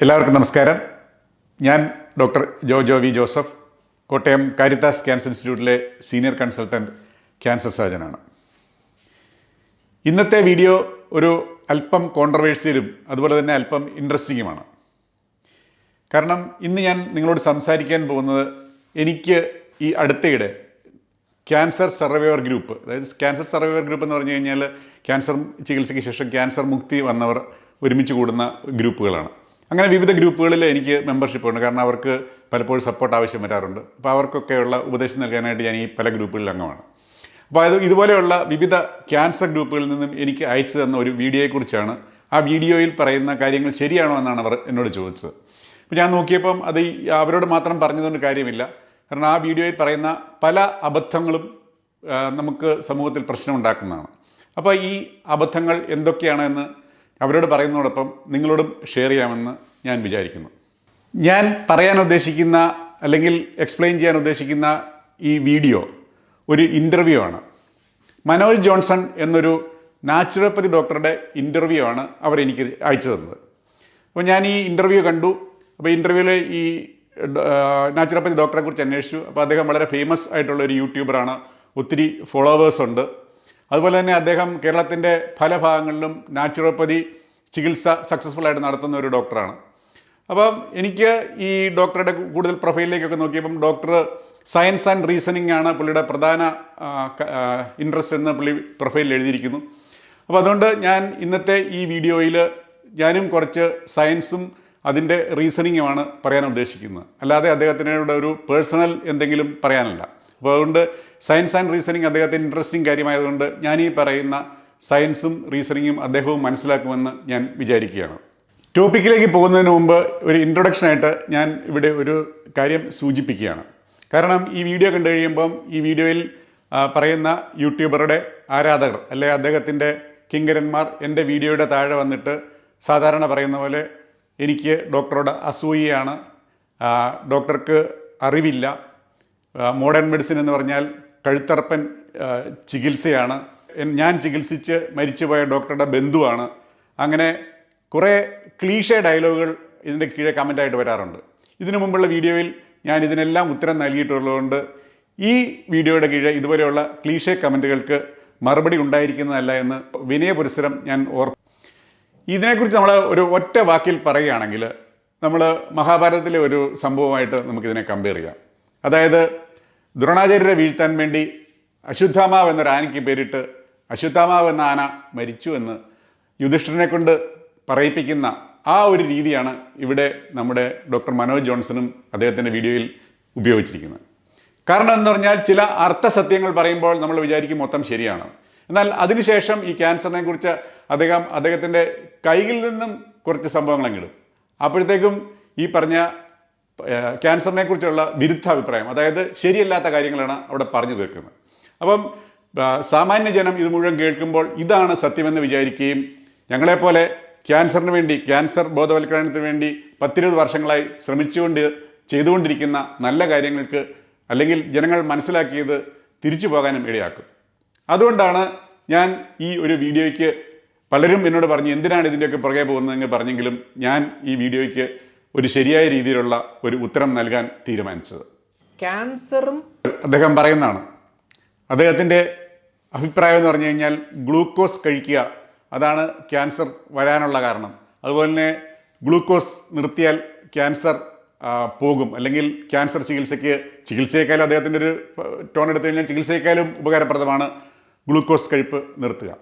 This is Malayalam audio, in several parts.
എല്ലാവർക്കും നമസ്കാരം. ഞാൻ doctor Jo Jo V Joseph Kottayam Karithas cancer ഇൻസ്റ്റിറ്റ്യൂട്ടിലെ സീനിയർ കൺസൾട്ടന്റ് ക്യാൻസർ സർജനാണ്. ഇന്നത്തെ വീഡിയോ ഒരു അല്പം കോൺട്രവേഴ്സിയലും അതുപോലെ തന്നെ അല്പം ഇൻട്രസ്റ്റിങ്ങുമാണ് കാരണം ഇന്ന് ഞാൻ നിങ്ങളോട് സംസാരിക്കാൻ പോകുന്നത് എനിക്ക് ഈ അടുത്തയിടെ ക്യാൻസർ സർവൈവർ ഗ്രൂപ്പ് അതായത് ക്യാൻസർ സർവൈവർ ഗ്രൂപ്പ് എന്ന് പറഞ്ഞു കഴിഞ്ഞാൽ ക്യാൻസർ ചികിത്സയ്ക്ക് ശേഷം ക്യാൻസർ മുക്തി വന്നവർ ഒരുമിച്ച് കൂടുന്ന ഗ്രൂപ്പുകളാണ്. അങ്ങനെ വിവിധ ഗ്രൂപ്പുകളിൽ എനിക്ക് മെമ്പർഷിപ്പ് ഉണ്ട്. കാരണം അവർക്ക് പലപ്പോഴും സപ്പോർട്ട് ആവശ്യം വരാറുണ്ട്. അപ്പോൾ അവർക്കൊക്കെയുള്ള ഉപദേശം നൽകാനായിട്ട് ഞാൻ ഈ പല ഗ്രൂപ്പുകളിൽ അംഗമാണ്. അപ്പോൾ അത് ഇതുപോലെയുള്ള വിവിധ ക്യാൻസർ ഗ്രൂപ്പുകളിൽ നിന്നും എനിക്ക് അയച്ചു തന്ന ഒരു വീഡിയോയെക്കുറിച്ചാണ് ആ വീഡിയോയിൽ പറയുന്ന കാര്യങ്ങൾ ശരിയാണോ എന്നാണ് അവർ എന്നോട് ചോദിച്ചത്. അപ്പോൾ ഞാൻ നോക്കിയപ്പം അത് അവരോട് മാത്രം പറഞ്ഞതുകൊണ്ട് കാര്യമില്ല. കാരണം ആ വീഡിയോയിൽ പറയുന്ന പല അബദ്ധങ്ങളും നമുക്ക് സമൂഹത്തിൽ പ്രശ്നമുണ്ടാക്കുന്നതാണ് അപ്പോൾ ഈ അബദ്ധങ്ങൾ എന്തൊക്കെയാണെന്ന് അവരോട് പറയുന്നതോടൊപ്പം നിങ്ങളോടും ഷെയർ ചെയ്യാമെന്ന് ഞാൻ വിചാരിക്കുന്നു. ഞാൻ പറയാൻ ഉദ്ദേശിക്കുന്ന അല്ലെങ്കിൽ എക്സ്പ്ലെയിൻ ചെയ്യാൻ ഉദ്ദേശിക്കുന്ന ഈ വീഡിയോ ഒരു ഇന്റർവ്യൂ ആണ്. മനോജ് ജോൺസൺ എന്നൊരു നാച്ചുറോപ്പതി ഡോക്ടറുടെ ഇന്റർവ്യൂ ആണ് അവർ എനിക്ക് അയച്ചു തന്നത്. അപ്പോൾ ഞാൻ ഈ ഇന്റർവ്യൂ കണ്ടു. അപ്പോൾ ഇന്റർവ്യൂവിൽ ഈ നാച്ചുറോപ്പതി ഡോക്ടറെ കുറിച്ച് അന്വേഷിച്ചു. അപ്പോൾ അദ്ദേഹം വളരെ ഫേമസ് ആയിട്ടുള്ള ഒരു യൂട്യൂബറാണ് ഒത്തിരി ഫോളോവേഴ്സ് ഉണ്ട്. അതുപോലെ തന്നെ അദ്ദേഹം കേരളത്തിന്റെ പല ഭാഗങ്ങളിലും നാച്ചുറോപ്പതി ചികിത്സ സക്സസ്ഫുൾ ആയിട്ട് നടത്തുന്ന ഒരു ഡോക്ടറാണ്. അപ്പം എനിക്ക് ഈ ഡോക്ടറുടെ കൂടുതൽ പ്രൊഫൈലിലേക്കൊക്കെ നോക്കിയപ്പം ഡോക്ടർ സയൻസ് ആൻഡ് റീസണിംഗ് ആണ് പുള്ളിയുടെ പ്രധാന ഇൻട്രസ്റ്റ് എന്ന് പുള്ളി പ്രൊഫൈലിൽ എഴുതിയിരിക്കുന്നു. അപ്പോൾ അതുകൊണ്ട് ഞാൻ ഇന്നത്തെ ഈ വീഡിയോയിൽ ഞാനും കുറച്ച് സയൻസും അതിന്റെ റീസണിങ്ങുമാണ് പറയാൻ ഉദ്ദേശിക്കുന്നത്. അല്ലാതെ അദ്ദേഹത്തിനോട് ഒരു പേഴ്സണൽ എന്തെങ്കിലും പറയാനല്ല. അപ്പോൾ അതുകൊണ്ട് സയൻസ് ആൻഡ് റീസണിങ് അദ്ദേഹത്തിന് ഇൻട്രസ്റ്റിംഗ് കാര്യമായതുകൊണ്ട് ഞാൻ ഈ പറയുന്ന സയൻസും റീസണിങ്ങും അദ്ദേഹവും മനസ്സിലാക്കുമെന്ന് ഞാൻ വിചാരിക്കുകയാണ്. ടോപ്പിക്കിലേക്ക് പോകുന്നതിന് മുമ്പ് ഒരു ഇൻട്രൊഡക്ഷനായിട്ട് ഞാൻ ഇവിടെ ഒരു കാര്യം സൂചിപ്പിക്കുകയാണ്. കാരണം ഈ വീഡിയോ കണ്ടു കഴിയുമ്പം ഈ വീഡിയോയിൽ പറയുന്ന യൂട്യൂബറുടെ ആരാധകർ അല്ലെ അദ്ദേഹത്തിന്റെ കിങ്കരന്മാർ എന്റെ വീഡിയോയുടെ താഴെ വന്നിട്ട് സാധാരണ പറയുന്ന പോലെ എനിക്ക് ഡോക്ടറോട് അസൂയയാണ്. ഡോക്ടർക്ക് അറിവില്ല. മോഡേൺ മെഡിസിൻ എന്ന് പറഞ്ഞാൽ കഴുത്തറപ്പൻ ചികിത്സയാണ്. ഞാൻ ചികിത്സിച്ച് മരിച്ചുപോയ ഡോക്ടറുടെ ബന്ധുവാണ്. അങ്ങനെ കുറേ ക്ലീഷേ ഡയലോഗുകൾ ഇതിന്റെ കീഴെ കമന്റായിട്ട് വരാറുണ്ട്. ഇതിനു മുമ്പുള്ള വീഡിയോയിൽ ഞാൻ ഇതിനെല്ലാം ഉത്തരം നൽകിയിട്ടുള്ളതുകൊണ്ട് ഈ വീഡിയോയുടെ കീഴെ ഇതുപോലെയുള്ള ക്ലീഷേ കമന്റുകൾക്ക് മറുപടി ഉണ്ടായിരിക്കുന്നതല്ല എന്ന് വിനയപുരസരം ഞാൻ ഓർ ഇതിനെക്കുറിച്ച് നമ്മൾ ഒരു ഒറ്റ വാക്കിൽ പറയുകയാണെങ്കിൽ നമ്മൾ മഹാഭാരതത്തിലെ ഒരു സംഭവമായിട്ട് നമുക്കിതിനെ കമ്പയർ ചെയ്യാം. അതായത് ദ്രോണാചാര്യരെ വീഴ്ത്താൻ വേണ്ടി അശുദ്ധാമാവ് എന്നൊരു ആനയ്ക്ക് പേരിട്ട് അശുദ്ധാമാവ് എന്ന ആന മരിച്ചു എന്ന് യുധിഷ്ഠിരനെ കൊണ്ട് പറയിപ്പിക്കുന്ന ആ ഒരു രീതിയാണ് ഇവിടെ നമ്മുടെ ഡോക്ടർ മനോജ് ജോൺസണും അദ്ദേഹത്തിന്റെ വീഡിയോയിൽ ഉപയോഗിച്ചിരിക്കുന്നത്. കാരണം എന്ന് പറഞ്ഞാൽ ചില അർത്ഥസത്യങ്ങൾ പറയുമ്പോൾ നമ്മൾ വിചാരിക്കും മൊത്തം ശരിയാണ്. എന്നാൽ അതിനുശേഷം ഈ ക്യാൻസറിനെ കുറിച്ച് അദ്ദേഹം അദ്ദേഹത്തിന്റെ കൈകളിൽ നിന്നും കുറച്ച് സംഭവങ്ങളെങ്കിലും അപ്പോഴത്തേക്കും ഈ പറഞ്ഞ ക്യാൻസറിനെ കുറിച്ചുള്ള വിരുദ്ധ അഭിപ്രായം അതായത് ശരിയല്ലാത്ത കാര്യങ്ങളാണ് അവിടെ പറഞ്ഞു തീർക്കുന്നത്. അപ്പം സാമാന്യ ജനം ഇത് മുഴുവൻ കേൾക്കുമ്പോൾ ഇതാണ് സത്യമെന്ന് വിചാരിക്കുകയും ഞങ്ങളെപ്പോലെ ക്യാൻസറിന് വേണ്ടി ക്യാൻസർ ബോധവൽക്കരണത്തിന് വേണ്ടി പത്തിരുപത് വർഷങ്ങളായി ശ്രമിച്ചുകൊണ്ട് ചെയ്തുകൊണ്ടിരിക്കുന്ന നല്ല കാര്യങ്ങൾക്ക് അല്ലെങ്കിൽ ജനങ്ങൾ മനസ്സിലാക്കിയത് തിരിച്ചു പോകാനും ഇടയാക്കും. അതുകൊണ്ടാണ് ഞാൻ ഈ ഒരു വീഡിയോയ്ക്ക് പലരും എന്നോട് പറഞ്ഞു എന്തിനാണ് ഇതിന്റെയൊക്കെ പുറകെ പോകുന്നതെന്ന് പറഞ്ഞെങ്കിലും ഞാൻ ഈ വീഡിയോയ്ക്ക് ഒരു ശരിയായ രീതിയിലുള്ള ഒരു ഉത്തരം നൽകാൻ തീരുമാനിച്ചത്. ക്യാൻസറും അദ്ദേഹം പറയുന്നതാണ് അദ്ദേഹത്തിന്റെ അഭിപ്രായം എന്ന് പറഞ്ഞു കഴിഞ്ഞാൽ ഗ്ലൂക്കോസ് കഴിക്കുക അതാണ് ക്യാൻസർ വരാനുള്ള കാരണം. അതുപോലെ തന്നെ ഗ്ലൂക്കോസ് നിർത്തിയാൽ ക്യാൻസർ പോകും. അല്ലെങ്കിൽ ക്യാൻസർ ചികിത്സയ്ക്ക് ചികിത്സയേക്കാളും അദ്ദേഹത്തിന്റെ ഒരു ടോൺ എടുത്തു കഴിഞ്ഞാൽ ചികിത്സയേക്കാളും ഉപകാരപ്രദമാണ് ഗ്ലൂക്കോസ് കഴിപ്പ് നിർത്തുക.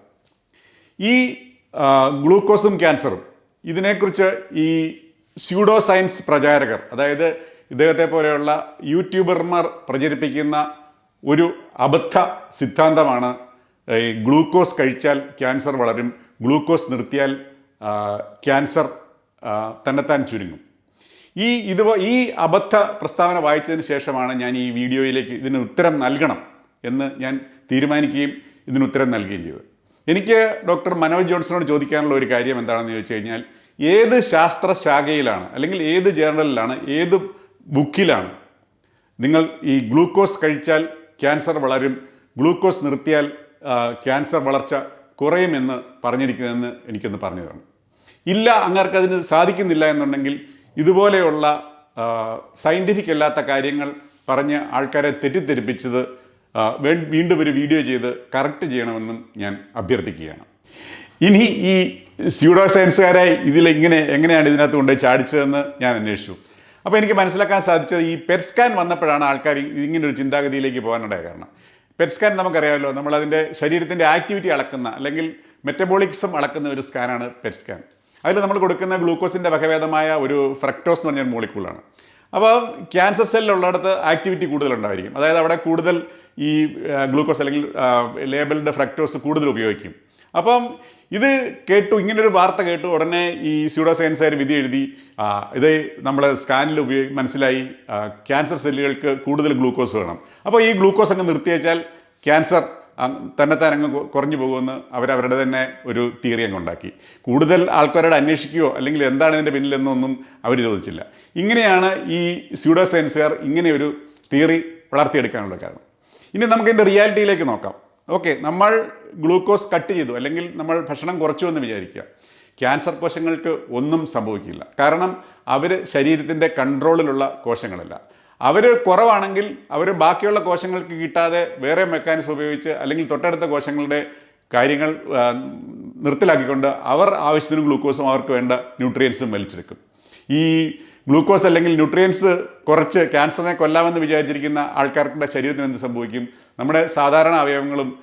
ഈ ഗ്ലൂക്കോസും ക്യാൻസറും ഇതിനെക്കുറിച്ച് ഈ സ്യൂഡോ സയൻസ് പ്രചാരകർ. അതായത് ഇദ്ദേഹത്തെ പോലെയുള്ള യൂട്യൂബർമാർ പ്രചരിപ്പിക്കുന്ന ഒരു അബദ്ധ സിദ്ധാന്തമാണ് ഈ ഗ്ലൂക്കോസ് കഴിച്ചാൽ ക്യാൻസർ വളരും ഗ്ലൂക്കോസ് നിർത്തിയാൽ ക്യാൻസർ തന്നെത്താൻ ചുരുങ്ങും. ഈ ഇത് ഈ അബദ്ധ പ്രസ്താവന വായിച്ചതിന് ശേഷമാണ് ഞാൻ ഈ വീഡിയോയിലേക്ക് ഇതിന് ഉത്തരം നൽകണം എന്ന് ഞാൻ തീരുമാനിക്കുകയും ഇതിന് ഉത്തരം നൽകുകയും ചെയ്തു എനിക്ക് ഡോക്ടർ മനോജ് ജോൺസണോട് ചോദിക്കാനുള്ള ഒരു കാര്യം എന്താണെന്ന് ചോദിച്ചു കഴിഞ്ഞാൽ ഏത് ശാസ്ത്ര ശാഖയിലാണ് അല്ലെങ്കിൽ ഏത് ജേർണലിലാണ് ഏത് ബുക്കിലാണ് നിങ്ങൾ ഈ ഗ്ലൂക്കോസ് കഴിച്ചാൽ ക്യാൻസർ വളരും ഗ്ലൂക്കോസ് നിർത്തിയാൽ ക്യാൻസർ വളർച്ച കുറയുമെന്ന് പറഞ്ഞിരിക്കുന്നതെന്ന് എനിക്കൊന്ന് പറഞ്ഞു തരണം. ഇല്ല അങ്ങർക്ക് അതിന് സാധിക്കുന്നില്ല എന്നുണ്ടെങ്കിൽ ഇതുപോലെയുള്ള സയന്റിഫിക് അല്ലാത്ത കാര്യങ്ങൾ പറഞ്ഞ് ആൾക്കാരെ തെറ്റിദ്ധരിപ്പിച്ചത് വീണ്ടും ഒരു വീഡിയോ ചെയ്ത് കറക്റ്റ് ചെയ്യണമെന്നും ഞാൻ അഭ്യർത്ഥിക്കുകയാണ്. ഇനി ഈ സ്യൂഡോ സയൻസുകാരെ ഇതിലെങ്ങനെ എങ്ങനെയാണ് ഇതിനകത്ത് കൊണ്ടുപോയി ചാടിച്ചതെന്ന് ഞാൻ അന്വേഷിച്ചു. അപ്പോൾ എനിക്ക് മനസ്സിലാക്കാൻ സാധിച്ചത് ഈ പെറ്റ്സ്കാൻ വന്നപ്പോഴാണ് ആൾക്കാർ ഇങ്ങനൊരു ചിന്താഗതിയിലേക്ക് പോകാനുണ്ടായ കാരണം. പെറ്റ്സ്കാൻ നമുക്കറിയാമല്ലോ നമ്മളതിന്റെ ശരീരത്തിന്റെ ആക്ടിവിറ്റി അളക്കുന്ന അല്ലെങ്കിൽ മെറ്റബോളിക്സം അളക്കുന്ന ഒരു സ്കാനാണ് പെറ്റ്സ്കാൻ അതിൽ നമ്മൾ കൊടുക്കുന്ന ഗ്ലൂക്കോസിന്റെ വകഭേദമായ ഒരു ഫ്രക്ടോസ് എന്ന് പറഞ്ഞൊരു മോളിക്കൂളാണ് അപ്പോൾ ക്യാൻസർ സെല്ലുള്ളിടത്ത് ആക്ടിവിറ്റി കൂടുതലുണ്ടായിരിക്കും. അതായത് അവിടെ കൂടുതൽ ഈ ഗ്ലൂക്കോസ് അല്ലെങ്കിൽ ലേബലിന്റെ ഫ്രക്ടോസ് കൂടുതൽ ഉപയോഗിക്കും. അപ്പം ഇത് കേട്ടു ഇങ്ങനൊരു വാർത്ത കേട്ടു ഉടനെ ഈ സ്യൂഡോ സയൻസുകാർ വിധി എഴുതി. ഇത് നമ്മൾ സ്കാനിൽ ഉപയോഗി മനസ്സിലായി. ക്യാൻസർ സെല്ലുകൾക്ക് കൂടുതൽ ഗ്ലൂക്കോസ് വേണം. അപ്പോൾ ഈ ഗ്ലൂക്കോസ് അങ്ങ് നിർത്തിവെച്ചാൽ ക്യാൻസർ തന്നെ തന്നെത്താൻ അങ്ങ് കുറഞ്ഞു പോകുമെന്ന് അവരവരുടെ തന്നെ ഒരു തിയറി അങ്ങ് ഉണ്ടാക്കി. കൂടുതൽ ആൾക്കാരോട് അന്വേഷിക്കുകയോ അല്ലെങ്കിൽ എന്താണ് ഇതിന്റെ പിന്നിലെന്നൊന്നും അവർ ചോദിച്ചില്ല. ഇങ്ങനെയാണ് ഈ സ്യൂഡോ സയൻസുകാർ ഇങ്ങനെ ഒരു തിയറി വളർത്തിയെടുക്കാനുള്ള കാരണം. ഇനി നമുക്കിതിന്റെ റിയാലിറ്റിയിലേക്ക് നോക്കാം. ഓക്കെ നമ്മൾ ഗ്ലൂക്കോസ് കട്ട് ചെയ്തു അല്ലെങ്കിൽ നമ്മൾ ഭക്ഷണം കുറച്ചു എന്ന് വിചാരിക്കുക. ക്യാൻസർ കോശങ്ങൾക്ക് ഒന്നും സംഭവിക്കില്ല. കാരണം അവർ ശരീരത്തിന്റെ കൺട്രോളിലുള്ള കോശങ്ങളല്ല. അവർ കുറവാണെങ്കിൽ അവർ ബാക്കിയുള്ള കോശങ്ങൾക്ക് കിട്ടാതെ വേറെ മെക്കാനിസം ഉപയോഗിച്ച് അല്ലെങ്കിൽ തൊട്ടടുത്ത കോശങ്ങളുടെ കാര്യങ്ങൾ നിർത്തലാക്കിക്കൊണ്ട് അവർ ആവശ്യത്തിന് ഗ്ലൂക്കോസും അവർക്ക് വേണ്ട ന്യൂട്രിയൻസും വലിച്ചെടുക്കും. ഈ ഗ്ലൂക്കോസ് അല്ലെങ്കിൽ ന്യൂട്രിയൻസ് കുറച്ച് ക്യാൻസറിനെ കൊല്ലാമെന്ന് വിചാരിച്ചിരിക്കുന്ന ആൾക്കാരുടെ ശരീരത്തിന് എന്ത് സംഭവിക്കും? നമ്മുടെ സാധാരണ അവയവങ്ങളും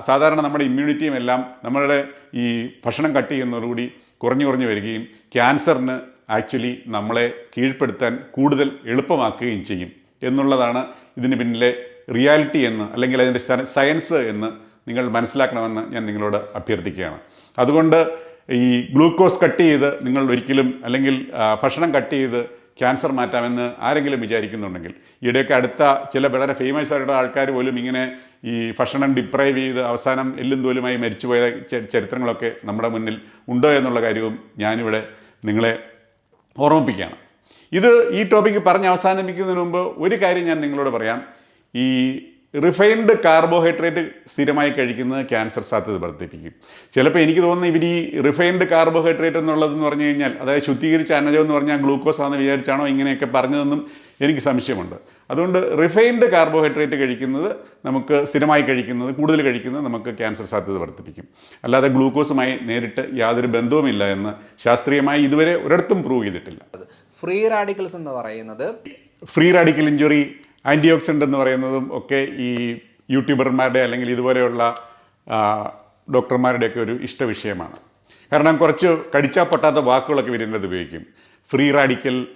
സാധാരണ നമ്മുടെ ഇമ്മ്യൂണിറ്റിയും എല്ലാം നമ്മളുടെ ഈ ഭക്ഷണം കട്ട് ചെയ്യുന്നതോടുകൂടി കുറഞ്ഞു കുറഞ്ഞു വരികയും ക്യാൻസറിന് ആക്ച്വലി നമ്മളെ കീഴ്പ്പെടുത്താൻ കൂടുതൽ എളുപ്പമാക്കുകയും ചെയ്യും എന്നുള്ളതാണ് ഇതിന് പിന്നിലെ റിയാലിറ്റി എന്ന് അല്ലെങ്കിൽ അതിന്റെ സയൻസ് എന്ന് നിങ്ങൾ മനസ്സിലാക്കണമെന്ന് ഞാൻ നിങ്ങളോട് അഭ്യർത്ഥിക്കുകയാണ്. അതുകൊണ്ട് ഈ ഗ്ലൂക്കോസ് കട്ട് ചെയ്ത് നിങ്ങൾ ഒരിക്കലും അല്ലെങ്കിൽ ഭക്ഷണം കട്ട് ചെയ്ത് ക്യാൻസർ മാറ്റാമെന്ന് ആരെങ്കിലും വിചാരിക്കുന്നുണ്ടെങ്കിൽ ഈയിടെയൊക്കെ അടുത്ത ചില വളരെ ഫേമസ് ആയിട്ടുള്ള ആൾക്കാർ പോലും ഇങ്ങനെ ഈ ഭക്ഷണം ഡിപ്രൈവ് ചെയ്ത് അവസാനം എല്ലും തോലുമായി മരിച്ചുപോയ ചരിത്രങ്ങളൊക്കെ നമ്മുടെ മുന്നിൽ ഉണ്ടോ എന്നുള്ള കാര്യവും ഞാനിവിടെ നിങ്ങളെ ഓർമ്മിപ്പിക്കുകയാണ്. ഇത് ഈ ടോപ്പിക്ക് പറഞ്ഞ് അവസാനിപ്പിക്കുന്നതിന് മുമ്പ് ഒരു കാര്യം ഞാൻ നിങ്ങളോട് പറയാം. ഈ റിഫൈൻഡ് കാർബോഹൈഡ്രേറ്റ് സ്ഥിരമായി കഴിക്കുന്നത് ക്യാൻസർ സാധ്യത വർദ്ധിപ്പിക്കും. ചിലപ്പോൾ എനിക്ക് തോന്നുന്നു ഇവർ ഈ റിഫൈൻഡ് കാർബോഹൈഡ്രേറ്റ് എന്നുള്ളതെന്ന് പറഞ്ഞു കഴിഞ്ഞാൽ അതായത് ശുദ്ധീകരിച്ച അന്നജം എന്ന് പറഞ്ഞാൽ ഗ്ലൂക്കോസ് ആണെന്ന് വിചാരിച്ചാണോ ഇങ്ങനെയൊക്കെ പറഞ്ഞതെന്നും എനിക്ക് സംശയമുണ്ട്. അതുകൊണ്ട് റിഫൈൻഡ് കാർബോഹൈഡ്രേറ്റ് കഴിക്കുന്നത് നമുക്ക് സ്ഥിരമായി കഴിക്കുന്നത് കൂടുതൽ കഴിക്കുന്നത് നമുക്ക് ക്യാൻസർ സാധ്യത വർദ്ധിപ്പിക്കും. അല്ലാതെ ഗ്ലൂക്കോസുമായി നേരിട്ട് യാതൊരു ബന്ധവുമില്ല എന്ന് ശാസ്ത്രീയമായി ഇതുവരെ ഒരിടത്തും പ്രൂവ് ചെയ്തിട്ടില്ല. ഫ്രീ റാഡിക്കൽസ് എന്ന് പറയുന്നത് free radical injury antioxidant എന്ന് പറയുന്നതും ഒക്കെ ഈ യൂട്യൂബർമാരുടെ അല്ലെങ്കിൽ ഇതുപോലെയുള്ള ഡോക്ടർമാരുടെയൊക്കെ ഒരു ഇഷ്ട വിഷയമാണ്. കാരണം കുറച്ച് കടിച്ചാൽ പൊട്ടാത്ത വാക്കുകളൊക്കെ വരുന്നത് ഉപയോഗിക്കും. Free radical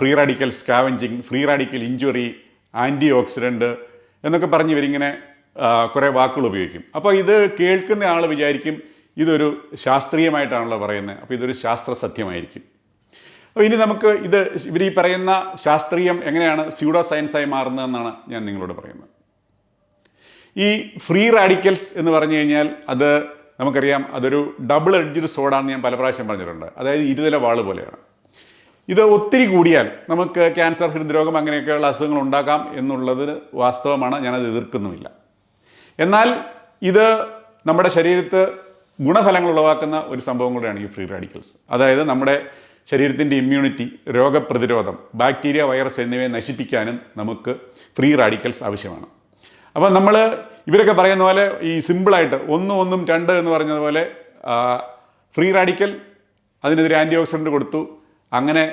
free radical scavenging free radical injury antioxidant എന്നൊക്കെ പറഞ്ഞ് ഇവരിങ്ങനെ കുറേ വാക്കുകൾ ഉപയോഗിക്കും. അപ്പോൾ ഇത് കേൾക്കുന്ന ആൾ വിചാരിക്കും ഇതൊരു ശാസ്ത്രീയമായിട്ടാണല്ലോ പറയുന്നത്. അപ്പോൾ ഇതൊരു ശാസ്ത്ര സത്യമായിരിക്കും അപ്പോൾ ഇനി നമുക്ക് ഇത് ഇവർ ഈ പറയുന്ന ശാസ്ത്രീയം എങ്ങനെയാണ് സ്യൂഡോ സയൻസായി മാറുന്നതെന്നാണ് ഞാൻ നിങ്ങളോട് പറയുന്നത്. ഈ ഫ്രീ റാഡിക്കൽസ് എന്ന് പറഞ്ഞു കഴിഞ്ഞാൽ അത് നമുക്കറിയാം അതൊരു ഡബിൾ എഡ്ജഡ് സോഡാന്ന് ഞാൻ പല പ്രാവശ്യം പറഞ്ഞിട്ടുണ്ട്. അതായത് ഇരുതല വാൾ പോലെയാണ്. ഇത് ഒത്തിരി കൂടിയാൽ നമുക്ക് ക്യാൻസർ ഹൃദ്രോഗം അങ്ങനെയൊക്കെയുള്ള അസുഖങ്ങൾ ഉണ്ടാക്കാം എന്നുള്ളത് വാസ്തവമാണ്. ഞാനത് എതിർക്കുന്നുമില്ല. എന്നാൽ ഇത് നമ്മുടെ ശരീരത്ത് ഗുണഫലങ്ങൾ ഉളവാക്കുന്ന ഒരു സംഭവം കൂടെയാണ് ഈ ഫ്രീ റാഡിക്കൽസ് അതായത് നമ്മുടെ ശരീരത്തിന്റെ ഇമ്മ്യൂണിറ്റി രോഗപ്രതിരോധം ബാക്ടീരിയ വൈറസ് എന്നിവയെ നശിപ്പിക്കാനും നമുക്ക് ഫ്രീ റാഡിക്കൽസ് ആവശ്യമാണ്. അപ്പോൾ നമ്മൾ ഇവരൊക്കെ പറയുന്ന പോലെ ഈ സിമ്പിളായിട്ട് ഒന്നും ഒന്നും രണ്ട് എന്ന് പറഞ്ഞതുപോലെ ഫ്രീ റാഡിക്കൽ അതിനെതിരെ ആന്റി ഓക്സിഡന്റ് കൊടുത്തു അങ്ങനെ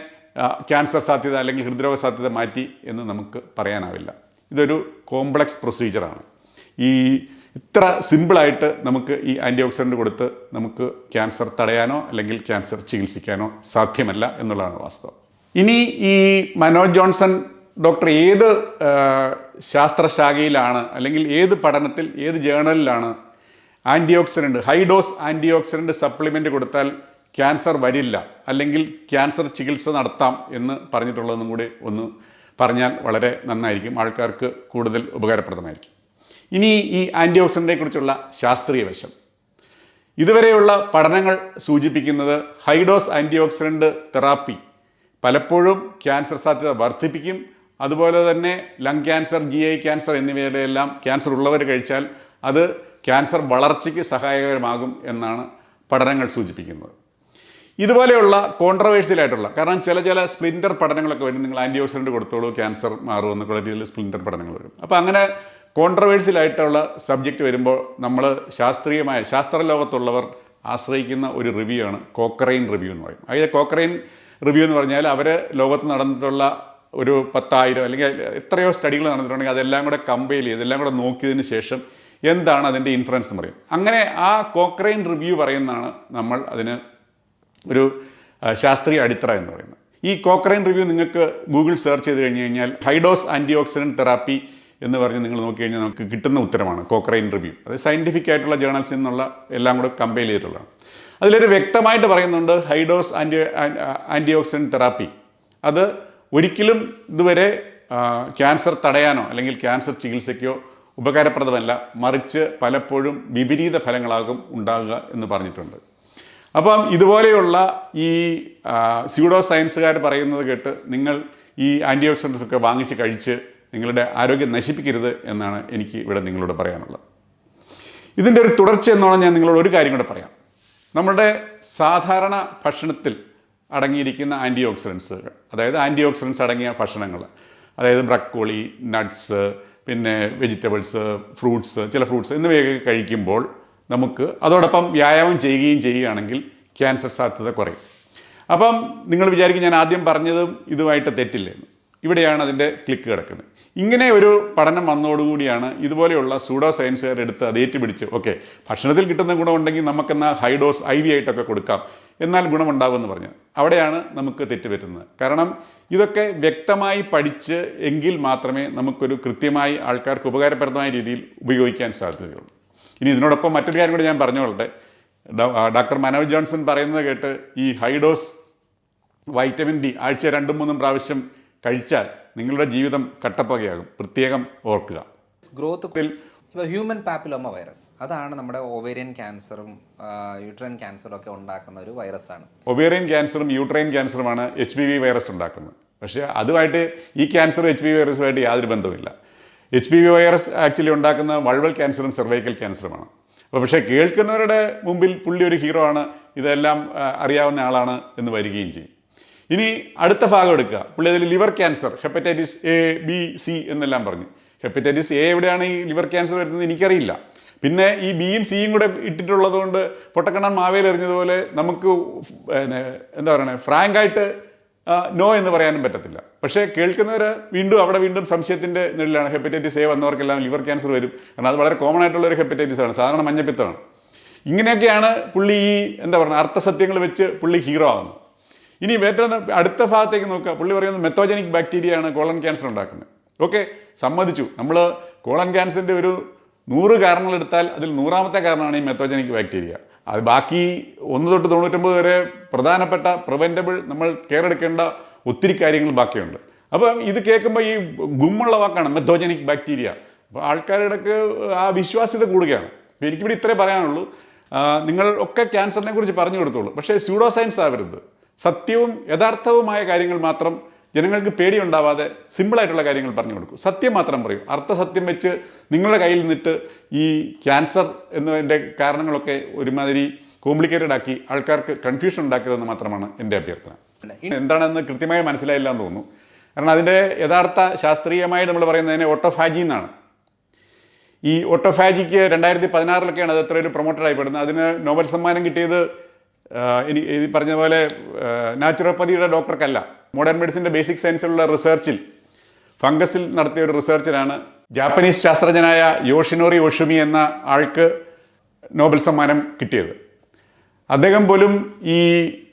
ക്യാൻസർ സാധ്യത അല്ലെങ്കിൽ ഹൃദ്രോഗ സാധ്യത മാറ്റി എന്ന് നമുക്ക് പറയാനാവില്ല. ഇതൊരു കോംപ്ലക്സ് പ്രൊസീജിയറാണ് ഈ ഇത്ര സിമ്പിളായിട്ട് നമുക്ക് ഈ ആന്റി ഓക്സിഡന്റ് കൊടുത്ത് നമുക്ക് ക്യാൻസർ തടയാനോ അല്ലെങ്കിൽ ക്യാൻസർ ചികിത്സിക്കാനോ സാധ്യമല്ല എന്നുള്ളതാണ് വാസ്തവം. ഇനി ഈ മനോജ് ജോൺസൺ ഡോക്ടർ ഏത് ശാസ്ത്രശാഖയിലാണ് അല്ലെങ്കിൽ ഏത് പഠനത്തിൽ ഏത് ജേണലിലാണ് antioxidant high dose antioxidant supplement കൊടുത്താൽ ക്യാൻസർ വരില്ല അല്ലെങ്കിൽ ക്യാൻസർ ചികിത്സ നടത്താം എന്ന് പറഞ്ഞിട്ടുള്ളതെന്നും കൂടി ഒന്ന് പറഞ്ഞാൽ വളരെ നന്നായിരിക്കും. ആൾക്കാർക്ക് കൂടുതൽ ഉപകാരപ്രദമായിരിക്കും. ഇനി ഈ ആന്റി ഓക്സിഡന്റിനെ കുറിച്ചുള്ള ശാസ്ത്രീയ വശം. ഇതുവരെയുള്ള പഠനങ്ങൾ സൂചിപ്പിക്കുന്നത് ഹൈഡോസ് ആന്റി ഓക്സിഡന്റ് തെറാപ്പി. പലപ്പോഴും ക്യാൻസർ സാധ്യത വർദ്ധിപ്പിക്കും. അതുപോലെ തന്നെ lung cancer G I cancer എന്നിവയിലെല്ലാം cancer ഉള്ളവർ കഴിച്ചാൽ അത് ക്യാൻസർ വളർച്ചയ്ക്ക് സഹായകരമാകും എന്നാണ് പഠനങ്ങൾ സൂചിപ്പിക്കുന്നത്. ഇതുപോലെയുള്ള കോൺട്രവേഴ്സ്യൽ ആയിട്ടുള്ള കാരണം ചില ചില സ്പ്ലിന്റർ പഠനങ്ങളൊക്കെ വരും നിങ്ങൾ ആന്റി ഓക്സിഡന്റ് കൊടുത്തോളൂ ക്യാൻസർ മാറുമെന്നൊക്കെ രീതിയിൽ സ്പ്ലിന്റർ പഠനങ്ങൾ വരും. അപ്പോൾ അങ്ങനെ കോൺട്രവേഴ്സ്യൽ ആയിട്ടുള്ള സബ്ജക്റ്റ് വരുമ്പോൾ നമ്മൾ ശാസ്ത്രീയമായ ശാസ്ത്രലോകത്തുള്ളവർ ആശ്രയിക്കുന്ന ഒരു റിവ്യൂ ആണ് കോക്കറൈൻ റിവ്യൂ എന്ന് പറയും അതായത് കോക്കറൈൻ റിവ്യൂ എന്ന് പറഞ്ഞാൽ അവർ ലോകത്ത് നടന്നിട്ടുള്ള ഒരു പത്തായിരം അല്ലെങ്കിൽ എത്രയോ സ്റ്റഡികൾ നടന്നിട്ടുണ്ടെങ്കിൽ അതെല്ലാം കൂടെ കമ്പയർ ചെയ്ത് എല്ലാം കൂടെ നോക്കിയതിന് ശേഷം എന്താണ് അതിന്റെ ഇൻഫ്ലുവൻസ് എന്ന് പറയും. അങ്ങനെ ആ കോക്രൈൻ റിവ്യൂ പറയുന്നതാണ് നമ്മൾ അതിന് ഒരു ശാസ്ത്രീയ അടിത്തറ എന്ന് പറയുന്നത്. ഈ കോക്രൈൻ റിവ്യൂ നിങ്ങൾക്ക് ഗൂഗിൾ സെർച്ച് ചെയ്ത് കഴിഞ്ഞ് കഴിഞ്ഞാൽ ഹൈഡോസ് ആന്റി ഓക്സിഡന്റ് തെറാപ്പി എന്ന് പറഞ്ഞ് നിങ്ങൾ നോക്കിക്കഴിഞ്ഞാൽ നമുക്ക് കിട്ടുന്ന ഉത്തരമാണ് കോക്രൈൻ റിവ്യൂ അത് സയന്റിഫിക് ആയിട്ടുള്ള ജേണൽസിൽ നിന്നുള്ള എല്ലാം കൂടെ കമ്പയർ ചെയ്തിട്ടുള്ളതാണ്. അതിലൊരു വ്യക്തമായിട്ട് പറയുന്നുണ്ട് high dose anti antioxidant therapy. അത് ഒരിക്കലും ഇതുവരെ ക്യാൻസർ തടയാനോ അല്ലെങ്കിൽ ക്യാൻസർ ചികിത്സയ്ക്കോ ഉപകാരപ്രദമല്ല. മറിച്ച് പലപ്പോഴും വിപരീത ഫലങ്ങളാകും ഉണ്ടാകുക എന്ന് പറഞ്ഞിട്ടുണ്ട്. അപ്പം ഇതുപോലെയുള്ള ഈ സ്യൂഡോ സയൻസുകാർ പറയുന്നത് കേട്ട് നിങ്ങൾ ഈ ആന്റി ഓക്സിഡൻസ് ഒക്കെ വാങ്ങിച്ച് കഴിച്ച് നിങ്ങളുടെ ആരോഗ്യം നശിപ്പിക്കരുത് എന്നാണ് എനിക്ക് ഇവിടെ നിങ്ങളോട് പറയാനുള്ളത്. ഇതിന്റെ ഒരു തുടർച്ച എന്നോണം ഞാൻ നിങ്ങളോട് ഒരു കാര്യം കൂടെ പറയാം. നമ്മുടെ സാധാരണ ഭക്ഷണത്തിൽ അടങ്ങിയിരിക്കുന്ന ആന്റി ഓക്സിഡൻസുകൾ അതായത് ആന്റി ഓക്സിഡൻസ് അടങ്ങിയ ഭക്ഷണങ്ങൾ അതായത് ബ്രക്കോളി നട്ട്സ് പിന്നെ വെജിറ്റബിൾസ് ഫ്രൂട്ട്സ് ചില ഫ്രൂട്ട്സ് എന്നിവയൊക്കെ കഴിക്കുമ്പോൾ നമുക്ക് അതോടൊപ്പം വ്യായാമം ചെയ്യുകയും ചെയ്യുകയാണെങ്കിൽ ക്യാൻസർ സാധ്യത കുറയും. അപ്പം നിങ്ങൾ വിചാരിക്കും ഞാൻ ആദ്യം പറഞ്ഞതും ഇതുമായിട്ട് തെറ്റില്ലെന്ന് ഇവിടെയാണ് അതിന്റെ ക്ലിക്ക് കിടക്കുന്നത്. ഇങ്ങനെ ഒരു പഠനം വന്നതോടുകൂടിയാണ് ഇതുപോലെയുള്ള സൂഡോ സയൻസുകാർ എടുത്ത് അത് ഏറ്റുപിടിച്ച്. ഓക്കെ ഭക്ഷണത്തിൽ കിട്ടുന്ന ഗുണമുണ്ടെങ്കിൽ നമുക്കെന്നാൽ ഹൈ ഡോസ് ഐ വി ആയിട്ടൊക്കെ കൊടുക്കാം. എന്നാൽ ഗുണമുണ്ടാവുമെന്ന് പറഞ്ഞു. അവിടെയാണ് നമുക്ക് തെറ്റുപറ്റുന്നത് കാരണം ഇതൊക്കെ വ്യക്തമായി പഠിച്ച് എങ്കിൽ മാത്രമേ നമുക്കൊരു കൃത്യമായി ആൾക്കാർക്ക് ഉപകാരപ്രദമായ രീതിയിൽ ഉപയോഗിക്കാൻ സാധ്യതയുള്ളൂ. ഇനി ഇതിനോടൊപ്പം മറ്റൊരു കാര്യം കൂടി ഞാൻ പറഞ്ഞുകൊള്ളട്ടെ ഡോക്ടർ മനോജ് ജോൺസൺ പറയുന്നത് കേട്ട് ഈ ഹൈഡോസ് വൈറ്റമിൻ ഡി ആഴ്ച രണ്ടും മൂന്നും പ്രാവശ്യം കഴിച്ചാൽ നിങ്ങളുടെ ജീവിതം കട്ടപ്പകയാകും. പ്രത്യേകം ഓർക്കുക. ഗ്രോത്ത് ഇപ്പോൾ ഹ്യൂമൻ പാപ്പിലോമ വൈറസ് അതാണ് നമ്മുടെ ഒവേരിയൻ ക്യാൻസറും യൂട്രൈൻ ക്യാൻസറും ഒക്കെ ഉണ്ടാക്കുന്ന ഒരു വൈറസാണ് ഒവേറിയൻ ക്യാൻസറും യൂട്രൈൻ ക്യാൻസറുമാണ് എച്ച് പി വി വൈറസ് ഉണ്ടാക്കുന്നത്. പക്ഷേ അതുമായിട്ട് ഈ ക്യാൻസർ എച്ച് പി വി വൈറസുമായിട്ട് യാതൊരു ബന്ധവുമില്ല. H P V virus actually ഉണ്ടാക്കുന്ന വൾവൽ ക്യാൻസറും സെർവൈക്കൽ ക്യാൻസറുമാണ് അപ്പോൾ പക്ഷേ കേൾക്കുന്നവരുടെ മുമ്പിൽ പുള്ളി ഒരു ഹീറോ ആണ്. ഇതെല്ലാം അറിയാവുന്ന ആളാണ് എന്ന് വരികയും ചെയ്യും. ഇനി അടുത്ത ഭാഗം എടുക്കുക. പുള്ളി അതിൽ liver cancer hepatitis A B C എന്നെല്ലാം പറഞ്ഞു. ഹെപ്പറ്റൈറ്റിസ് എ എവിടെയാണ് ഈ ലിവർ ക്യാൻസർ വരുന്നത് എനിക്കറിയില്ല. പിന്നെ ഈ ബിയും സിയും കൂടെ ഇട്ടിട്ടുള്ളത് കൊണ്ട് പൊട്ടക്കണ്ണൻ മാവേൽ എറിഞ്ഞതുപോലെ നമുക്ക് പിന്നെ എന്താ ഫ്രാങ്ക് ആയിട്ട് നോ എന്ന് പറയാനും പറ്റത്തില്ല. പക്ഷേ കേൾക്കുന്നവർ വീണ്ടും അവിടെ വീണ്ടും സംശയത്തിന്റെ നിഴലാണ് ഹെപ്പറ്റൈറ്റിസ് എ വന്നവർക്കെല്ലാം ലിവർ ക്യാൻസർ വരും. കാരണം അത് വളരെ കോമൺ ആയിട്ടുള്ള ഒരു ഹെപ്പറ്റൈറ്റിസ് ആണ്. സാധാരണ മഞ്ഞപ്പിത്തമാണ്. ഇങ്ങനെയൊക്കെയാണ് പുള്ളി ഈ എന്താ പറയുക അർത്ഥസത്യങ്ങൾ വെച്ച് പുള്ളി ഹീറോ ആവുന്നത്. ഇനി ഏറ്റവും അടുത്ത ഭാഗത്തേക്ക് നോക്കുക. പുള്ളി പറയുന്നത് മെത്തോജനിക് ബാക്ടീരിയയാണ് കോളൻ ക്യാൻസർ ഉണ്ടാക്കുന്നത്. ഓക്കെ സമ്മതിച്ചു. നമ്മൾ കോളൻ ക്യാൻസറിന്റെ ഒരു നൂറ് കാരണങ്ങൾ എടുത്താൽ അതിൽ നൂറാമത്തെ കാരണമാണ് ഈ മെത്തോജനിക് ബാക്ടീരിയ അത് ബാക്കി ഒന്ന് തൊട്ട് തൊണ്ണൂറ്റൊമ്പത് വരെ പ്രധാനപ്പെട്ട പ്രിവെന്റബിൾ നമ്മൾ കെയർ എടുക്കേണ്ട ഒത്തിരി കാര്യങ്ങൾ ബാക്കിയുണ്ട്. അപ്പം ഇത് കേൾക്കുമ്പോൾ ഈ ഗുമ്മുള്ള വാക്കാണ് മെത്തോജനിക് ബാക്ടീരിയ അപ്പോൾ ആൾക്കാരുടെ ആ വിശ്വാസ്യത കൂടുകയാണ്. അപ്പോൾ എനിക്കിവിടെ ഇത്രേ പറയാനുള്ളൂ. നിങ്ങൾ ഒക്കെ ക്യാൻസറിനെ കുറിച്ച് പറഞ്ഞു കൊടുത്തോളൂ. പക്ഷേ സ്യൂഡോ സയൻസ് ആവരുത്. സത്യവും യഥാർത്ഥവുമായ കാര്യങ്ങൾ മാത്രം ജനങ്ങൾക്ക് പേടിയുണ്ടാവാതെ സിമ്പിളായിട്ടുള്ള കാര്യങ്ങൾ പറഞ്ഞു കൊടുക്കും. സത്യം മാത്രം പറയൂ. അർത്ഥസത്യം വെച്ച് നിങ്ങളുടെ കയ്യിൽ നിന്നിട്ട് ഈ ക്യാൻസർ എന്നതിന്റെ കാരണങ്ങളൊക്കെ ഒരുമാതിരി കോംപ്ലിക്കേറ്റഡ് ആക്കി ആൾക്കാർക്ക് കൺഫ്യൂഷൻ ഉണ്ടാക്കിയതെന്ന് മാത്രമാണ് എന്റെ അഭ്യർത്ഥന. എന്താണെന്ന് കൃത്യമായി മനസ്സിലായില്ല എന്ന് തോന്നുന്നു. കാരണം അതിന്റെ യഥാർത്ഥ ശാസ്ത്രീയമായി നമ്മൾ പറയുന്നതിനെ ഓട്ടോഫാജി എന്നാണ്. ഈ ഓട്ടോഫാജിക്ക് രണ്ടായിരത്തി പതിനാറിലൊക്കെയാണ് അത് എത്ര ഒരു പ്രൊമോട്ടഡ് ആയിപ്പെടുന്നത് അതിന് നോബൽ സമ്മാനം കിട്ടിയത് ഇനി ഈ പറഞ്ഞ പോലെ നാച്ചുറോപ്പതിയുടെ ഡോക്ടർക്കല്ല. മോഡേൺ മെഡിസിന്റെ ബേസിക് സയൻസിലുള്ള റിസർച്ചിൽ ഫംഗസിൽ നടത്തിയ ഒരു റിസർച്ചിലാണ് ജാപ്പനീസ് ശാസ്ത്രജ്ഞനായ യോഷിനോറി ഒഷുമി എന്ന ആൾക്ക് നോബൽ സമ്മാനം കിട്ടിയത്. അദ്ദേഹം പോലും ഈ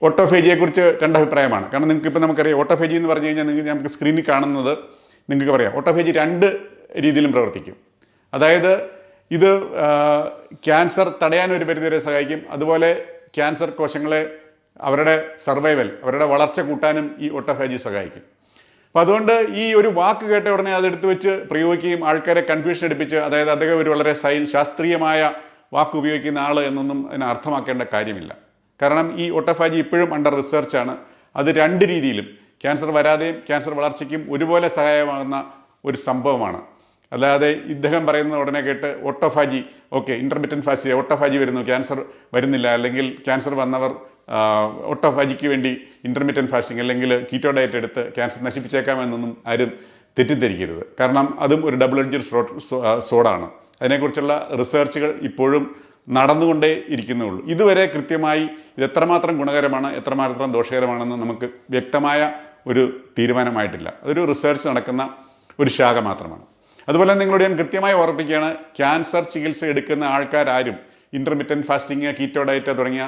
ഓട്ടോഫേജിയെക്കുറിച്ച് രണ്ടഭിപ്രായമാണ് കാരണം നിങ്ങൾക്ക് ഇപ്പോൾ നമുക്കറിയാം ഓട്ടോഫേജി എന്ന് പറഞ്ഞു കഴിഞ്ഞാൽ നിങ്ങൾക്ക് നമുക്ക് സ്ക്രീനിൽ കാണുന്നത് നിങ്ങൾക്ക് പറയാം. ഓട്ടോഫേജി രണ്ട് രീതിയിലും പ്രവർത്തിക്കും. അതായത് ഇത് ക്യാൻസർ തടയാൻ ഒരു പരിധിവരെ സഹായിക്കും. അതുപോലെ ക്യാൻസർ കോശങ്ങളെ അവരുടെ സർവൈവൽ അവരുടെ വളർച്ച കൂട്ടാനും ഈ ഒട്ടഫാജി സഹായിക്കും. അപ്പോൾ അതുകൊണ്ട് ഈ ഒരു വാക്ക് കേട്ട ഉടനെ അതെടുത്ത് വെച്ച് പ്രയോഗിക്കുകയും ആൾക്കാരെ കൺഫ്യൂഷൻ എടുപ്പിച്ച് അതായത് അദ്ദേഹം ഒരു വളരെ സൈൻ ശാസ്ത്രീയമായ വാക്ക് ഉപയോഗിക്കുന്ന ആൾ എന്നൊന്നും അതിനെ അർത്ഥമാക്കേണ്ട കാര്യമില്ല. കാരണം ഈ ഒട്ടഫാജി ഇപ്പോഴും അണ്ടർ റിസർച്ചാണ് അത് രണ്ട് രീതിയിലും ക്യാൻസർ വരാതെയും ക്യാൻസർ വളർച്ചയ്ക്കും ഒരുപോലെ സഹായമാകുന്ന ഒരു സംഭവമാണ്. അല്ലാതെ ഇദ്ദേഹം പറയുന്ന ഉടനെ കേട്ട് ഓട്ടോഫാജി. ഓക്കെ ഇന്റർമിറ്റൻ ഫാസ്റ്റ് ഓട്ടോഫാജി വരുന്നു. ക്യാൻസർ വരുന്നില്ല. അല്ലെങ്കിൽ ക്യാൻസർ വന്നവർ ഓട്ടോഫാജിക്ക് വേണ്ടി ഇന്റർമീഡിയറ്റ് ഫാസ്റ്റിംഗ് അല്ലെങ്കിൽ കീറ്റോ ഡയറ്റ് എടുത്ത് ക്യാൻസർ നശിപ്പിച്ചേക്കാമെന്നൊന്നും ആരും തെറ്റിദ്ധരിക്കരുത്. കാരണം അതും ഒരു ഡബിൾ എഡ്ജഡ് സോഡാണ് അതിനെക്കുറിച്ചുള്ള റിസർച്ചുകൾ ഇപ്പോഴും നടന്നുകൊണ്ടേ ഇരിക്കുന്നുള്ളൂ ഇതുവരെ കൃത്യമായി ഇത് എത്രമാത്രം ഗുണകരമാണ് എത്രമാത്രം ദോഷകരമാണെന്ന് നമുക്ക് വ്യക്തമായ ഒരു തീരുമാനമായിട്ടില്ല. അതൊരു റിസർച്ച് നടക്കുന്ന ഒരു ശാഖ മാത്രമാണ്. അതുപോലെ നിങ്ങളോട് ഞാൻ കൃത്യമായി ഓർപ്പിക്കുകയാണ് ക്യാൻസർ ചികിത്സ എടുക്കുന്ന ആൾക്കാരും ഇന്റർമീഡിയൻ ഫാസ്റ്റിംഗ് കീറ്റോ ഡയറ്റ് തുടങ്ങിയ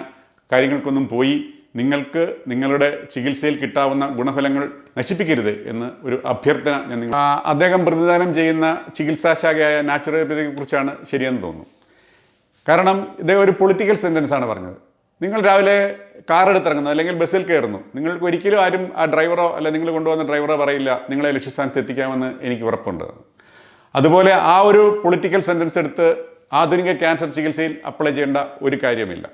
കാര്യങ്ങൾക്കൊന്നും പോയി. നിങ്ങൾക്ക് നിങ്ങളുടെ ചികിത്സയിൽ കിട്ടാവുന്ന ഗുണഫലങ്ങൾ നശിപ്പിക്കരുത് എന്ന് ഒരു അഭ്യർത്ഥന ഞാൻ നിങ്ങൾ അദ്ദേഹം പ്രതിദാനം ചെയ്യുന്ന ചികിത്സാ ശാഖയായ നാച്ചുറോപ്പതിയെ കുറിച്ചാണ് ശരിയെന്ന് തോന്നുന്നു. കാരണം ഇദ്ദേഹം ഒരു പൊളിറ്റിക്കൽ സെന്റൻസ് ആണ് പറഞ്ഞത്. നിങ്ങൾ രാവിലെ കാർ എടുത്തിറങ്ങുന്നു അല്ലെങ്കിൽ ബസ്സിൽ കയറുന്നു. നിങ്ങൾക്ക് ഒരിക്കലും ആരും ആ ഡ്രൈവറോ അല്ല നിങ്ങൾ കൊണ്ടുവന്ന ഡ്രൈവറോ പറയില്ല നിങ്ങളെ ലക്ഷ്യസ്ഥാനത്ത് എത്തിക്കാമെന്ന് എനിക്ക് ഉറപ്പുണ്ട്. അതുപോലെ ആ ഒരു പൊളിറ്റിക്കൽ സെന്റൻസ് എടുത്ത് ആധുനിക ക്യാൻസർ ചികിത്സയിൽ അപ്ലൈ ചെയ്യേണ്ട ഒരു കാര്യമില്ല.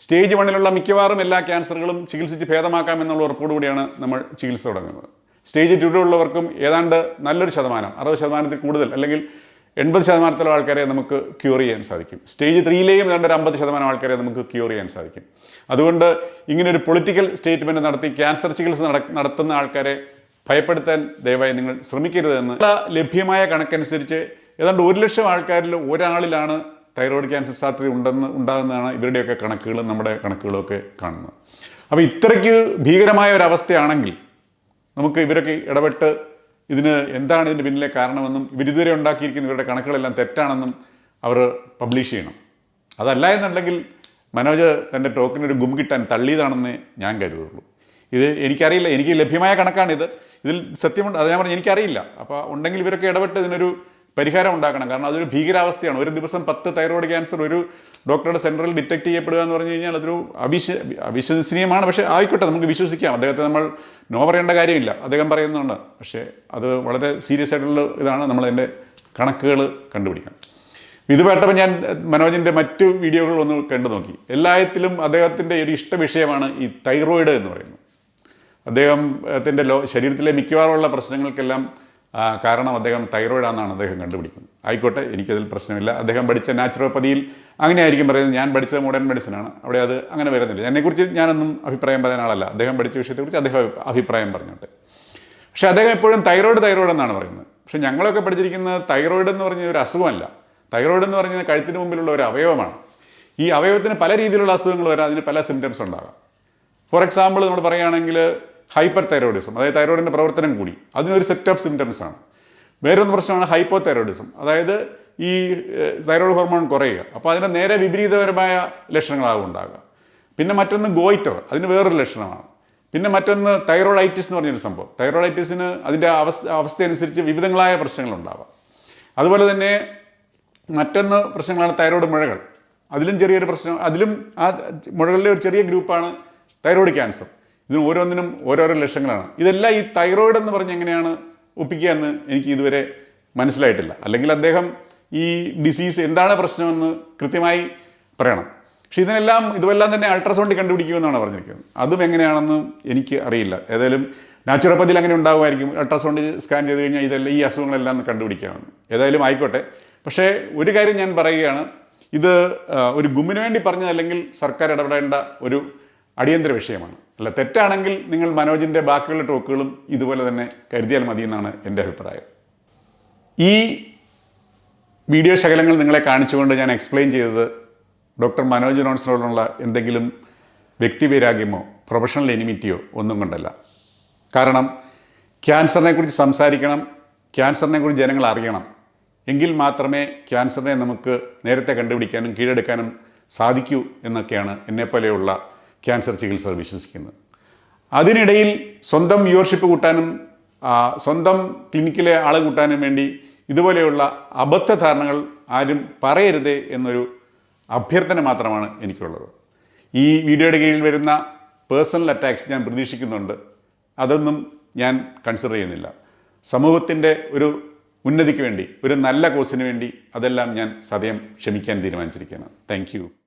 സ്റ്റേജ് വണ്ണിലുള്ള മിക്കവാറും എല്ലാ ക്യാൻസറുകളും ചികിത്സിച്ച് ഭേദമാക്കാമെന്നുള്ള ഉറപ്പോടുകൂടിയാണ് നമ്മൾ ചികിത്സ തുടങ്ങുന്നത്. സ്റ്റേജ് ടൂവിലുള്ളവർക്കും ഏതാണ്ട് നല്ലൊരു ശതമാനം അറുപത് ശതമാനത്തിൽ കൂടുതൽ അല്ലെങ്കിൽ എൺപത് ശതമാനത്തിലുള്ള ആൾക്കാരെ നമുക്ക് ക്യൂർ ചെയ്യാൻ സാധിക്കും. സ്റ്റേജ് ത്രീയിലെയും ഏതാണ്ട് ഒരു അമ്പത് ശതമാനം ആൾക്കാരെ നമുക്ക് ക്യൂർ ചെയ്യാൻ സാധിക്കും. അതുകൊണ്ട് ഇങ്ങനെ ഒരു പൊളിറ്റിക്കൽ സ്റ്റേറ്റ്മെന്റ് നടത്തി ക്യാൻസർ ചികിത്സ നടത്തുന്ന ആൾക്കാരെ ഭയപ്പെടുത്താൻ ദയവായി നിങ്ങൾ ശ്രമിക്കരുതെന്ന്. ലഭ്യമായ കണക്കനുസരിച്ച് ഏതാണ്ട് ഒരു ലക്ഷം ആൾക്കാരിൽ ഒരാളിലാണ് തൈറോയ്ഡ് ക്യാൻസർ സാധ്യത ഉണ്ടെന്ന് ഉണ്ടാകുന്നതാണ് ഇവരുടെയൊക്കെ കണക്കുകളും നമ്മുടെ കണക്കുകളൊക്കെ കാണുന്നത്. അപ്പോൾ ഇത്രയ്ക്ക് ഭീകരമായ ഒരവസ്ഥയാണെങ്കിൽ നമുക്ക് ഇവരൊക്കെ ഇടപെട്ട് ഇതിന് എന്താണ് ഇതിന്റെ പിന്നിലെ കാരണമെന്നും ഇവരിതുവരെ ഉണ്ടാക്കിയിരിക്കുന്ന ഇവരുടെ കണക്കുകളെല്ലാം തെറ്റാണെന്നും അവർ പബ്ലിഷ് ചെയ്യണം. അതല്ല എന്നുണ്ടെങ്കിൽ മനോജ് തന്റെ ടോക്കിനൊരു ഗും കിട്ടാൻ തള്ളിയതാണെന്ന് ഞാൻ കരുതുള്ളൂ. ഇത് എനിക്കറിയില്ല എനിക്ക് ലഭ്യമായ കണക്കാണിത്. ഇതിൽ സത്യമുണ്ട് അത് ഞാൻ പറഞ്ഞു എനിക്കറിയില്ല. അപ്പോൾ ഉണ്ടെങ്കിൽ ഇവരൊക്കെ ഇടപെട്ട് ഇതിനൊരു പരിഹാരം ഉണ്ടാക്കണം. കാരണം അതൊരു ഭീകരാവസ്ഥയാണ്. ഒരു ദിവസം പത്ത് തൈറോയ്ഡ് ക്യാൻസർ ഒരു ഡോക്ടറുടെ സെന്ററിൽ ഡിറ്റക്ട് ചെയ്യപ്പെടുക എന്ന് പറഞ്ഞു കഴിഞ്ഞാൽ അതൊരു അവിശ്വ അവിശ്വസനീയമാണ്. പക്ഷേ ആയിക്കോട്ടെ നമുക്ക് വിശ്വസിക്കാം. അദ്ദേഹത്തെ നമ്മൾ നോ പറയേണ്ട കാര്യമില്ല. അദ്ദേഹം പറയുന്നുണ്ട്. പക്ഷേ അത് വളരെ സീരിയസ് ആയിട്ടുള്ള ഇതാണ്. നമ്മളതിന്റെ കണക്കുകൾ കണ്ടുപിടിക്കണം. ഇത് കേട്ടപ്പോൾ ഞാൻ മനോജിന്റെ മറ്റു വീഡിയോകൾ ഒന്ന് കണ്ടു നോക്കി. എല്ലാത്തിലും അദ്ദേഹത്തിന്റെ ഒരു ഇഷ്ട വിഷയമാണ് ഈ തൈറോയിഡ് എന്ന് പറയുന്നത്. അദ്ദേഹത്തിന്റെ ലോ ശരീരത്തിലെ മിക്കവാറുമുള്ള പ്രശ്നങ്ങൾക്കെല്ലാം കാരണം അദ്ദേഹം തൈറോയിഡാണെന്നാണ് അദ്ദേഹം കണ്ടുപിടിക്കുന്നത്. ആയിക്കോട്ടെ എനിക്കതിൽ പ്രശ്നമില്ല. അദ്ദേഹം പഠിച്ച നാച്ചുറോപ്പതിയിൽ അങ്ങനെ ആയിരിക്കും പറയുന്നത്. ഞാൻ പഠിച്ചത് മോഡേൺ മെഡിസിനാണ് അവിടെ അത് അങ്ങനെ വരുന്നില്ല. എന്നെക്കുറിച്ച് ഞാനൊന്നും അഭിപ്രായം പറയാൻ ആളല്ല. അദ്ദേഹം പഠിച്ച വിഷയത്തെക്കുറിച്ച് അദ്ദേഹം അഭിപ്രായം പറഞ്ഞോട്ടെ. പക്ഷേ അദ്ദേഹം എപ്പോഴും തൈറോയിഡ് തൈറോയിഡ് എന്നാണ് പറയുന്നത്. പക്ഷേ ഞങ്ങളൊക്കെ പഠിച്ചിരിക്കുന്നത് തൈറോയിഡ് എന്ന് പറഞ്ഞ ഒരു അസുഖമല്ല. തൈറോയിഡ് എന്ന് പറഞ്ഞത് കഴുത്തിന് മുമ്പിലുള്ള ഒരു അവയവമാണ്. ഈ അവയവത്തിന് പല രീതിയിലുള്ള അസുഖങ്ങൾ വരാം അതിന് പല സിംറ്റംസ് ഉണ്ടാകാം. ഫോർ എക്സാമ്പിൾ നമ്മൾ പറയുകയാണെങ്കിൽ ഹൈപ്പർ തൈറോയിഡിസം അതായത് തൈറോയിഡിന്റെ പ്രവർത്തനം കൂടി. അതിനൊരു സെറ്റ് ഓഫ് സിംറ്റംസ് ആണ്. വേറൊരു പ്രശ്നമാണ് ഹൈപ്പോ തൈറോയിഡിസം അതായത് ഈ തൈറോയിഡ് ഹോർമോൺ കുറയുക. അപ്പോൾ അതിന്റെ നേരെ വിപരീതപരമായ ലക്ഷണങ്ങളാകും ഉണ്ടാകുക പിന്നെ മറ്റൊന്ന് ഗോയിറ്റർ അതിന് വേറൊരു ലക്ഷണമാണ്. പിന്നെ മറ്റൊന്ന് തൈറോയിഡൈറ്റിസ് എന്ന് പറഞ്ഞൊരു സംഭവം. തൈറോയിഡൈറ്റിസിന് അതിന്റെ അവസ്ഥ അവസ്ഥയനുസരിച്ച് വിവിധങ്ങളായ പ്രശ്നങ്ങളുണ്ടാവാം. അതുപോലെ തന്നെ മറ്റൊന്ന് പ്രശ്നങ്ങളാണ് തൈറോയ്ഡ് മുഴകൾ. അതിലും ചെറിയൊരു പ്രശ്നം അതിലും ആ മുഴകളിലെ ഒരു ചെറിയ ഗ്രൂപ്പാണ് തൈറോയ്ഡ് ക്യാൻസർ ഇതിന് ഓരോന്നിനും ഓരോരോ ലക്ഷങ്ങളാണ്. ഇതെല്ലാം ഈ തൈറോയിഡ് എന്ന് പറഞ്ഞ് എങ്ങനെയാണ് ഒപ്പിക്കുക എന്ന് എനിക്ക് ഇതുവരെ മനസ്സിലായിട്ടില്ല. അല്ലെങ്കിൽ അദ്ദേഹം ഈ ഡിസീസ് എന്താണ് പ്രശ്നമെന്ന് കൃത്യമായി പറയണം. പക്ഷേ ഇതിനെല്ലാം ഇതുമെല്ലാം തന്നെ അൾട്രാസൗണ്ടിൽ കണ്ടുപിടിക്കുമെന്നാണ് പറഞ്ഞിരിക്കുന്നത്. അതും എങ്ങനെയാണെന്ന് എനിക്ക് അറിയില്ല. ഏതായാലും നാച്ചുറോപ്പതിയിൽ അങ്ങനെ ഉണ്ടാകുമായിരിക്കും അൾട്രാസൗണ്ട് സ്കാൻ ചെയ്ത് കഴിഞ്ഞാൽ ഇതെല്ലാം ഈ അസുഖങ്ങളെല്ലാം കണ്ടുപിടിക്കാമെന്ന് ഏതായാലും ആയിക്കോട്ടെ. പക്ഷേ ഒരു കാര്യം ഞാൻ പറയുകയാണ്. ഇത് ഒരു ഗുമ്മിന് വേണ്ടി പറഞ്ഞതല്ലെങ്കിൽ സർക്കാർ ഇടപെടേണ്ട ഒരു അടിയന്തര വിഷയമാണ്. അല്ല തെറ്റാണെങ്കിൽ നിങ്ങൾ മനോജിന്റെ ബാക്കിയുള്ള ടോക്കുകളും ഇതുപോലെ തന്നെ കരുതിയാൽ മതി എന്നാണ് എന്റെ അഭിപ്രായം. ഈ വീഡിയോ ശകലങ്ങൾ നിങ്ങളെ കാണിച്ചുകൊണ്ട് ഞാൻ എക്സ്പ്ലെയിൻ ചെയ്തത് ഡോക്ടർ മനോജ് ജോൺസിനോടുള്ള എന്തെങ്കിലും വ്യക്തിവൈരാഗ്യമോ പ്രൊഫഷണൽ എനിമിറ്റിയോ ഒന്നും കൊണ്ടല്ല. കാരണം ക്യാൻസറിനെ കുറിച്ച് സംസാരിക്കണം ക്യാൻസറിനെ കുറിച്ച് ജനങ്ങൾ അറിയണം. എങ്കിൽ മാത്രമേ ക്യാൻസറിനെ നമുക്ക് നേരത്തെ കണ്ടുപിടിക്കാനും കീഴടക്കാനും സാധിക്കൂ എന്നൊക്കെയാണ് എന്നെപ്പോലെയുള്ള ക്യാൻസർ ചികിത്സ വിശ്വസിക്കുന്നത്. അതിനിടയിൽ സ്വന്തം വ്യൂവർഷിപ്പ് കൂട്ടാനും സ്വന്തം ക്ലിനിക്കിലെ ആളെ കൂട്ടാനും വേണ്ടി ഇതുപോലെയുള്ള അബദ്ധ ധാരണകൾ ആരും പറയരുത് എന്നൊരു അഭ്യർത്ഥന മാത്രമാണ് എനിക്കുള്ളത്. ഈ വീഡിയോയുടെ കീഴിൽ വരുന്ന പേഴ്സണൽ അറ്റാക്സ് ഞാൻ പ്രതീക്ഷിക്കുന്നുണ്ട്. അതൊന്നും ഞാൻ കൺസിഡർ ചെയ്യുന്നില്ല. സമൂഹത്തിന്റെ ഒരു ഉന്നതിക്ക് വേണ്ടി ഒരു നല്ല കോഴ്സിന് വേണ്ടി അതെല്ലാം ഞാൻ സദയം ക്ഷമിക്കാൻ തീരുമാനിച്ചിരിക്കുകയാണ്. താങ്ക്